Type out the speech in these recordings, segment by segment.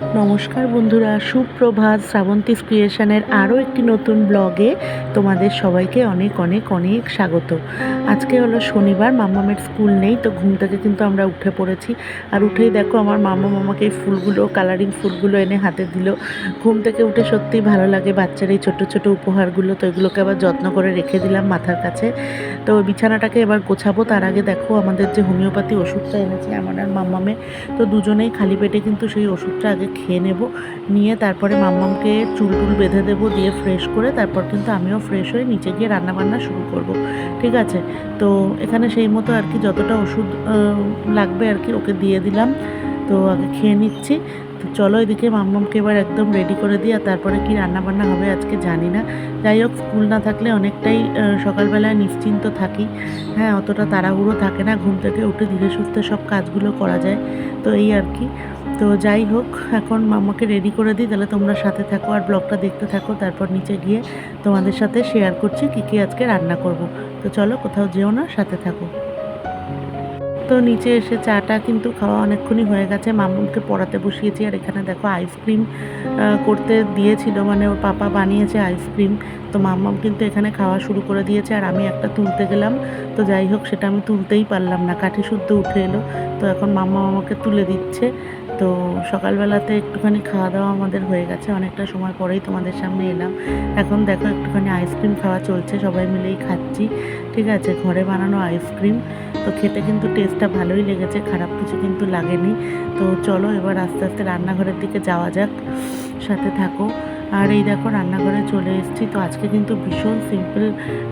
নমস্কার বন্ধুরা, সুপ্রভাত শ্রাবন্তী ক্রিয়েশনের আরও একটি নতুন ব্লগে তোমাদের সবাইকে অনেক অনেক অনেক স্বাগত। আজকে হলো শনিবার, মাম্মামের স্কুল নেই, তো ঘুম থেকে কিন্তু আমরা উঠে পড়েছি। আর উঠেই দেখো আমার মাম্মা মামাকে এই ফুলগুলো কালারিং ফুলগুলো এনে হাতে দিল। ঘুম থেকে উঠে সত্যিই ভালো লাগে বাচ্চার এই ছোটো ছোটো উপহারগুলো, তো এগুলোকে আবার যত্ন করে রেখে দিলাম মাথার কাছে। তো বিছানাটাকে এবার গোছাবো, তার আগে দেখো আমাদের যে হোমিওপ্যাথি ওষুধটা এনেছি আমার আর মাম্মামে, তো দুজনেই খালি পেটে কিন্তু সেই ওষুধটা আগে খেয়ে নেব। নিয়ে তারপরে মাম্মামকে চুল টুল বেঁধে দেবো, দিয়ে ফ্রেশ করে তারপর কিন্তু আমিও ফ্রেশ হয়ে নিচে গিয়ে রান্নাবান্না শুরু করব। ঠিক আছে? তো এখানে সেই মতো আর কি যতটা ওষুধ লাগবে আর কি ওকে দিয়ে দিলাম। তো আগে খেয়ে নিচ্ছি। তো চলো এদিকে মাম্মামকে এবার একদম রেডি করে দিই, আর তারপরে কি রান্নাবান্না হবে আজকে জানি না। যাই হোক, স্কুল না থাকলে অনেকটাই সকালবেলায় নিশ্চিন্ত থাকি। হ্যাঁ অতটা তাড়াহুড়ো থাকে না, ঘুম থেকে উঠে ধীরে সুস্থে সব কাজগুলো করা যায়। তো এই আর কি। তো যাই হোক, এখন মামাকে রেডি করে দিই, তাহলে তোমরা সাথে থাকো আর ব্লগটা দেখতে থাকো, তারপর নিচে গিয়ে তোমাদের সাথে শেয়ার করছি কী কী আজকে রান্না করব। তো চলো কোথাও যেও না, সাথে থাকো। তো নিচে এসে চাটা কিন্তু খাওয়া অনেকক্ষণই হয়ে গেছে, মামুকে পড়াতে বসিয়েছি, আর এখানে দেখো আইসক্রিম করতে দিয়েছিল মানে ওর পাপা বানিয়েছে আইসক্রিম তো মাম্মাম কিন্তু এখানে খাওয়া শুরু করে দিয়েছে, আর আমি একটা তুলতে গেলাম। তো যাই হোক, সেটা আমি তুলতেই পারলাম না, কাঠি শুদ্ধ উঠে এলো। তো এখন মাম্মা আমাকে তুলে দিচ্ছে। তো সকালবেলাতে একটুখানি খাওয়া দাওয়া আমাদের হয়ে গেছে। অনেকটা সময় পরেই তোমাদের সামনে এলাম। এখন দেখো একটুখানি আইসক্রিম খাওয়া চলছে, সবাই মিলেই খাচ্ছি, ঠিক আছে? ঘরে বানানো আইসক্রিম। তো খেতে কিন্তু টেস্টটা ভালোই লেগেছে, খারাপ কিছু কিন্তু লাগেনি। তো চলো এবার আস্তে আস্তে রান্নাঘরের দিকে যাওয়া যাক। সাথে থাকো। আর এই দেখো রান্নাঘরে চলে এসেছি। তো আজকে কিন্তু ভীষণ সিম্পল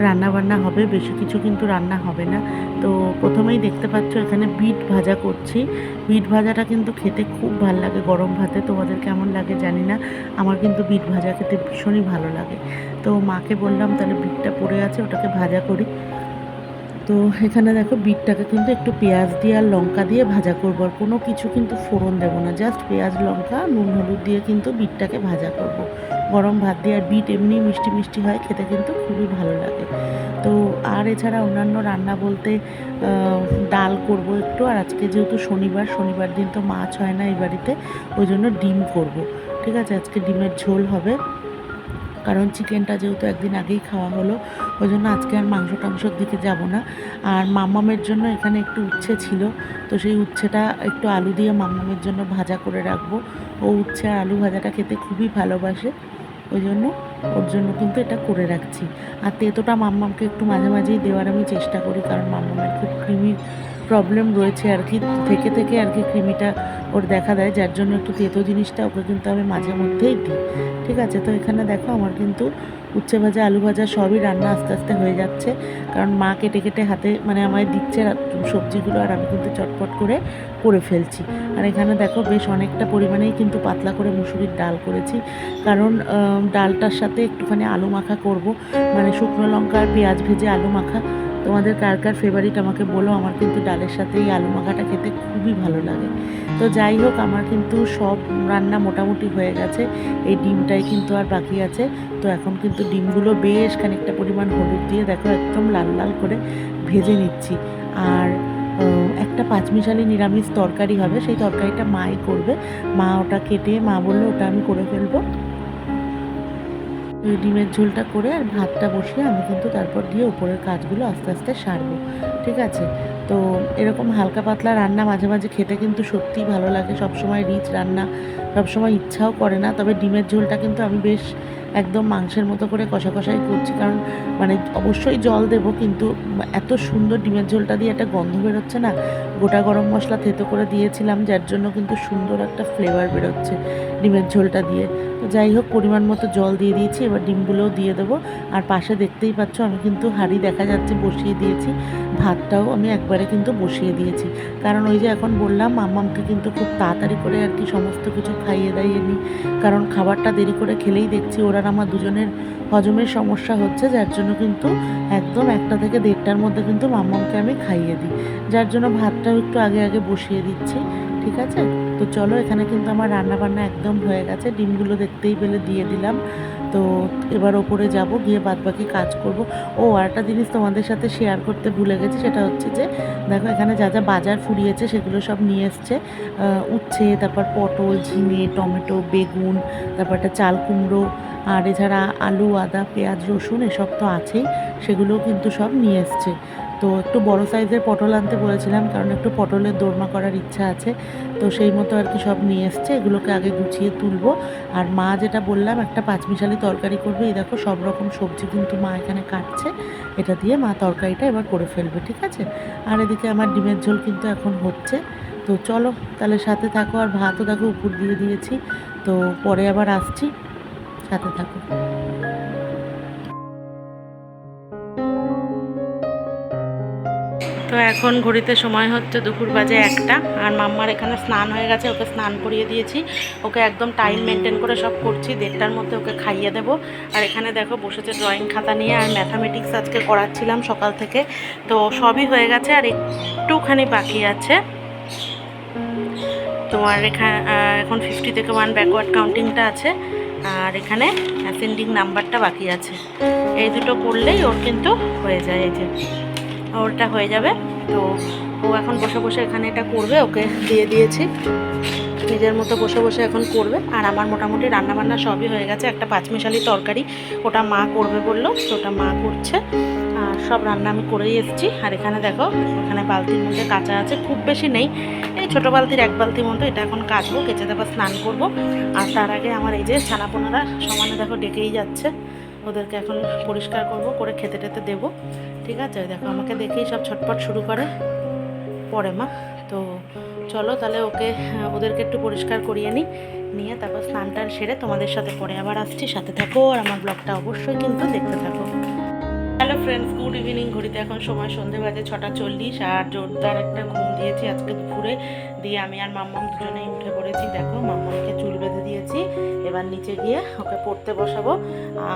রান্না বান্না হবে, বেশি কিছু কিন্তু রান্না হবে না। তো প্রথমেই দেখতে পাচ্ছ এখানে বিট ভাজা করছি। বিট ভাজাটা কিন্তু খেতে খুব ভালো লাগে গরম ভাতে, তোমাদের কেমন লাগে জানি না। আমার কিন্তু বিট ভাজা খেতে ভীষণই ভালো লাগে। তো মাকে বললাম তাহলে বিটটা পড়ে আছে, ওটাকে ভাজা করি। তো এখানে দেখো বিটটাকে কিন্তু একটু পেঁয়াজ দিয়ে আর লঙ্কা দিয়ে ভাজা করব। আর কোনো কিছু কিন্তু ফোড়ন দেবো না জাস্ট পেঁয়াজ, লঙ্কা, নুন, হলুদ দিয়ে কিন্তু বিটটাকে ভাজা করব। গরম ভাত দিয়ে আর বিট এমনি মিষ্টি মিষ্টি হয়, খেতে কিন্তু খুবই ভালো লাগে। তো আর এছাড়া অন্যান্য রান্না বলতে ডাল করব একটু, আর আজকে যেহেতু শনিবার শনিবার দিন তো মাছ হয় না এই বাড়িতে, ওই জন্য ডিম করব। ঠিক আছে, আজকে ডিমের ঝোল হবে। কারণ চিকেনটা যেহেতু একদিন আগেই খাওয়া হলো ওই জন্য আজকে আর মাংস টাংসর দিকে যাব না। আর মাম্মামের জন্য এখানে একটু উচ্ছে ছিল, তো সেই উচ্ছেটা একটু আলু দিয়ে মাম্মামের জন্য ভাজা করে রাখব। ও উচ্ছে আর আলু ভাজাটা খেতে খুবই ভালোবাসে ওই জন্য ওর জন্য কিন্তু এটা করে রাখছি। আর তেতোটা মাম্মামকে একটু মাঝে মাঝেই দেওয়ার আমি চেষ্টা করি, কারণ মাম্মামের খুব কৃমির প্রবলেম রয়েছে আর কি, থেকে থেকে আর কি কৃমিটা ওর দেখা দেয়, যার জন্য একটু তেতো জিনিসটা ওকে কিন্তু আমি মাঝে মধ্যেই দিই। ঠিক আছে? তো এখানে দেখো আমার কিন্তু উচ্ছে ভাজা, আলু ভাজা সবই রান্না আস্তে আস্তে হয়ে যাচ্ছে। কারণ মা কেটে কেটে হাতে মানে আমায় দিচ্ছে সবজিগুলো আর আমি কিন্তু চটপট করে করে ফেলছি। আর এখানে দেখো বেশ অনেকটা পরিমাণেই কিন্তু পাতলা করে মুসুরির ডাল করেছি। কারণ ডালটার সাথে একটুখানি আলু মাখা করব। মানে শুকনো লঙ্কা আর পেঁয়াজ ভেজে আলু মাখা তোমাদের কার কার ফেভারিট আমাকে বলো, আমার কিন্তু ডালের সাথে এই আলু মাখাটা খেতে খুবই ভালো লাগে। তো যাই হোক, আমার কিন্তু সব রান্না মোটামুটি হয়ে গেছে। এই ডিমটাই কিন্তু আর বাকি আছে। তো এখন কিন্তু ডিমগুলো বেশ খানিকটা পরিমাণ হলুদ দিয়ে দেখো একদম লাল লাল করে ভেজে নিচ্ছি। আর একটা পাঁচমিশালি নিরামিষ তরকারি হবে, সেই তরকারিটা মাই করবে। মা ওটা কেটে, মা বলল ওটা আমি করে ফেলব। ডিমের ঝোলটা করে আর ভাতটা বসিয়ে আমি কিন্তু তারপর দিয়ে উপরের কাজগুলো আস্তে আস্তে সারবো, ঠিক আছে? তো এরকম হালকা পাতলা রান্না মাঝে মাঝে খেতে কিন্তু সত্যিই ভালো লাগে। সবসময় রিচ রান্না, সবসময় ইচ্ছাও করে না। তবে ডিমের ঝোলটা কিন্তু আমি বেশ একদম মাংসের মতো করে কষা কষাই করছি। কারণ মানে অবশ্যই জল দেব, কিন্তু এত সুন্দর ডিমের ঝোলটা দিয়ে একটা গন্ধ বেরোচ্ছে না। গোটা গরম মশলা থেতো করে দিয়েছিলাম, যার জন্য কিন্তু সুন্দর একটা ফ্লেভার বেরোচ্ছে ডিমের ঝোলটা দিয়ে। তো যাই হোক, পরিমাণ মতো জল দিয়ে দিয়েছি, এবার ডিমগুলোও দিয়ে দেবো। আর পাশে দেখতেই পাচ্ছ, আমি কিন্তু হাঁড়ি দেখা যাচ্ছে বসিয়ে দিয়েছি, ভাতটাও আমি একবারে কিন্তু বসিয়ে দিয়েছি। কারণ ওই যে এখন বললাম, মাম্মামকে কিন্তু খুব তাড়াতাড়ি করে আর কি সমস্ত কিছু খাইয়ে দাইয়ে নিই। কারণ খাবারটা দেরি করে খেলেই দেখছি ওরা আর আমার দুজনের হজমের সমস্যা হচ্ছে, যার জন্য কিন্তু একদম একটা থেকে দেড়টার মধ্যে কিন্তু মাম্মামকে আমি খাইয়ে দিই। যার জন্য ভাতটাও একটু আগে আগে বসিয়ে দিচ্ছি। ঠিক আছে? তো চলো, এখানে কিন্তু আমার রান্না বান্না একদম হয়ে গেছে। ডিমগুলো দেখতেই পেলে দিয়ে দিলাম। তো এবার ওপরে যাব, গিয়ে বাদবাকি কাজ করব। ও, আর একটা জিনিস তোমাদের সাথে শেয়ার করতে ভুলে গেছি, সেটা হচ্ছে যে, দেখো এখানে যা যা বাজার ফুরিয়েছে সেগুলো সব নিয়ে এসছে। উচ্ছে, তারপর পটল, ঝিঙে, টমেটো, বেগুন, তারপর একটা চাল কুমড়ো, আর এছাড়া আলু, আদা, পেঁয়াজ, রসুন এসব তো আছেই, সেগুলোও কিন্তু সব নিয়ে এসছে। তো একটু বড় সাইজের পটল আনতে বলেছিলাম, কারণ একটু পটলের দোরমা করার ইচ্ছা আছে। তো সেই মতো আর কি সব নিয়ে এসছে, এগুলোকে আগে গুছিয়ে তুলবো। আর মা যেটা বললাম, একটা পাঁচমিশালি তরকারি করবে। এই দেখো সব রকম সবজি কিন্তু মা এখানে কাটছে। এটা দিয়ে মা তরকারিটা এবার করে ফেলবে, ঠিক আছে? আর এদিকে আমার ডিমের ঝোল কিন্তু এখন হচ্ছে। তো চলো, তাহলে সাথে থাকো। আর ভাতও দেখো, উপর দিয়ে দিয়েছি। তো পরে আবার আসছি। সাথে থাকো। তো এখন ঘড়িতে সময় হচ্ছে দুপুর বাজে একটা। আর মাম্মার এখানে স্নান হয়ে গেছে, ওকে স্নান করিয়ে দিয়েছি। ওকে একদম টাইম মেনটেন করে সব করছি, দেড়টার মধ্যে ওকে খাইয়ে দেবো। আর এখানে দেখো বসেছে ড্রয়িং খাতা নিয়ে, আর ম্যাথামেটিক্স আজকে করাচ্ছিলাম সকাল থেকে। তো সবই হয়ে গেছে, আর একটুখানি বাকি আছে। তোমার এখানে এখন ফিফটি থেকে ওয়ান ব্যাকওয়ার্ড কাউন্টিংটা আছে। আর এখানে অ্যাসেন্ডিং নাম্বারটা বাকি আছে। এই দুটো করলেই ওর কিন্তু হয়ে যায়, এই যে। ওরটা হয়ে যাবে। তো ও এখন বসে বসে এখানে এটা করবে, ওকে দিয়ে দিয়েছি। নিজের মতো বসে বসে এখন করবে। আর আমার মোটামুটি রান্নাবান্না সবই হয়ে গেছে। একটা পাঁচমিশালি তরকারি ওটা মা করবে বলল, তো ওটা মা করছে। আর সব রান্না আমি করেই এসেছি। আর এখানে দেখো, এখানে বালতির মধ্যে কাঁচা আছে, খুব বেশি নেই। এই ছোটো বালতির এক বালতির মতো এটা এখন কাচবো, কেচে তারপর স্নান করব। আর তার আগে আমার এই যে ছানাপোনারা সমানে দেখো ডেকেই যাচ্ছে। ওদেরকে এখন পরিষ্কার করব, করে খেতে টেতে দেবো। ঠিক আছে? দেখো, আমাকে দেখেই সব ছটপট শুরু করে। পরে মা। তো চলো তাহলে ওকে, ওদেরকে একটু পরিষ্কার করিয়ে নিই। নিয়ে তারপর স্নান টান সেরে তোমাদের সাথে পরে আবার আসছি। সাথে থাকো আর আমার ব্লগটা অবশ্যই কিন্তু দেখতে থাকো। Hello friends, good evening. ঘড়িতে এখন সময় সন্ধে বাজে ছটা চল্লিশ, আর জোরদার একটা ঘুম দিয়েছি আজকে দুপুরে। দিয়ে আমি আর মাম্মাম দুজনেই উঠে পড়েছি। দেখো, মাম্মামকে চুল বেঁধে দিয়েছি। এবার নিচে গিয়ে ওকে পড়তে বসাবো।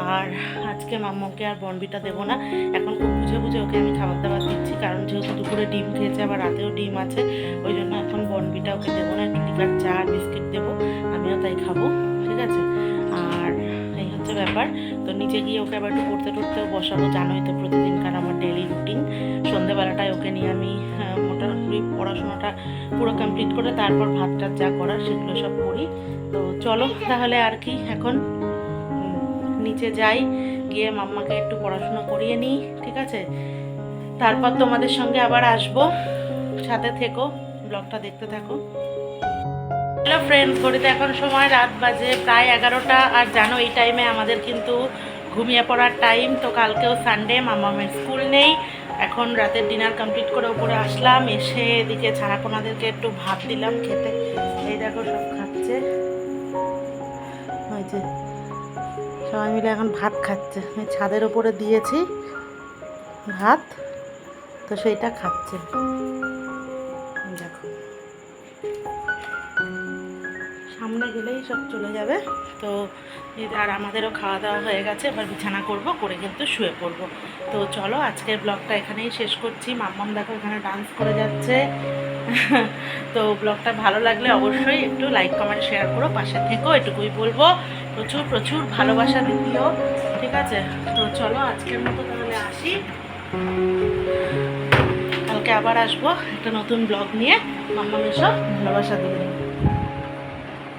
আর আজকে মাম্মাকে আর বনবিটা দেবো না। এখন খুব বুঝে বুঝে ওকে আমি খাবার দাবার দিচ্ছি। কারণ যেহেতু দুপুরে ডিম খেয়েছে, আবার রাতেও ডিম আছে। ওই জন্য এখন বনবিটা ওকে দেবো না। একটু লিকার চা বিস্কিট দেবো। আমিও তাই খাব, ঠিক আছে? আর ব্যাপার। তো নিচে গিয়ে ওকে আবার একটু পড়তে টড়তেও বসাবো। জানোই তো প্রতিদিন প্রতিদিনকার আমার ডেলি রুটিন সন্ধেবেলাটায় ওকে নিয়ে আমি মোটামুটি পড়াশোনাটা পুরো কমপ্লিট করে তারপর ভাত টাত যা করার সেগুলো সব করি। তো চলো তাহলে আর কি এখন। নিচে যাই, গিয়ে মাম্মাকে একটু পড়াশোনা করিয়ে নিই, ঠিক আছে? তারপর তোমাদের সঙ্গে আবার আসব। সাথে থেকো, ব্লগটা দেখতে থাকো। হ্যালো ফ্রেন্ডস ঘড়িতে এখন সময় রাত বাজে প্রায় এগারোটা। আর জানো, এই টাইমে আমাদের কিন্তু ঘুমিয়ে পড়ার টাইম তো কালকেও সানডে মামামের স্কুল নেই। এখন রাতের ডিনার কমপ্লিট করে উপরে আসলাম। এসে এদিকে ছানাপোনাদেরকে একটু ভাত দিলাম খেতে। এই দেখো, সব খাচ্ছে। ওই যে, সবাই মিলে এখন ভাত খাচ্ছে। আমি ছাদের ওপরে দিয়েছি ভাত। তো সেইটা খাচ্ছে। দেখো। সামনে গেলেই সব চলে যাবে। তো আর আমাদেরও খাওয়া দাওয়া হয়ে গেছে, এবার বিছানা করব, করে কিন্তু শুয়ে পড়ব। তো চলো, আজকের ব্লগটা এখানেই শেষ করছি। মাম্মাম দেখো এখানে ডান্স করে যাচ্ছে। তো ব্লগটা ভালো লাগলে অবশ্যই একটু লাইক কমেন্ট শেয়ার করো। পাশে থেকো, এটুকুই বলব। প্রচুর প্রচুর ভালোবাসা দিও ঠিক আছে? তো চলো, আজকের মতো তাহলে আসি। কালকে আবার আসব একটা নতুন ব্লগ নিয়ে। মাম্মাম এসব ভালোবাসা দিবে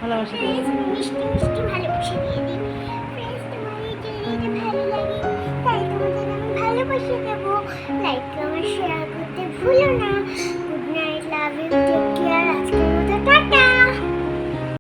ভালোবাসা প্লিজ মিষ্টি মিষ্টি ভালোবাসা দিয়ে ভালোবাসা দেবো। লাইক কমেন্ট শেয়ার করতে ভুলো না। Good night love you